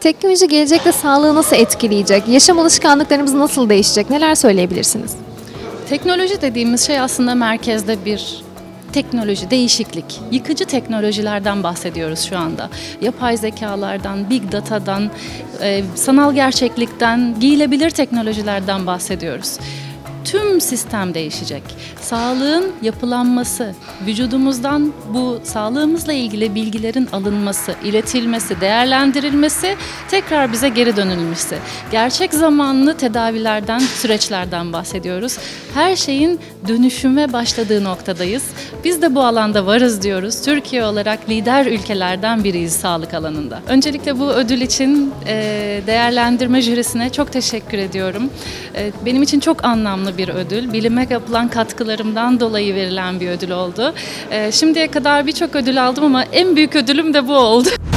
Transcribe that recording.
Teknoloji gelecekte sağlığı nasıl etkileyecek? Yaşam alışkanlıklarımız nasıl değişecek? Neler söyleyebilirsiniz? Teknoloji dediğimiz şey aslında merkezde bir teknoloji, değişiklik. Yıkıcı teknolojilerden bahsediyoruz şu anda. Yapay zekalardan, big data'dan, e, sanal gerçeklikten, giyilebilir teknolojilerden bahsediyoruz. Tüm sistem değişecek. Sağlığın yapılanması, vücudumuzdan bu sağlığımızla ilgili bilgilerin alınması, iletilmesi, değerlendirilmesi, tekrar bize geri dönülmesi. Gerçek zamanlı tedavilerden, süreçlerden bahsediyoruz. Her şeyin dönüşüme başladığı noktadayız. Biz de bu alanda varız diyoruz. Türkiye olarak lider ülkelerden biriyiz sağlık alanında. Öncelikle bu ödül için e, değerlendirme jürisine çok teşekkür ediyorum. E, Benim için çok anlamlı bir ödül. Bilime yapılan katkılarımdan dolayı verilen bir ödül oldu. E, Şimdiye kadar birçok ödül aldım ama en büyük ödülüm de bu oldu.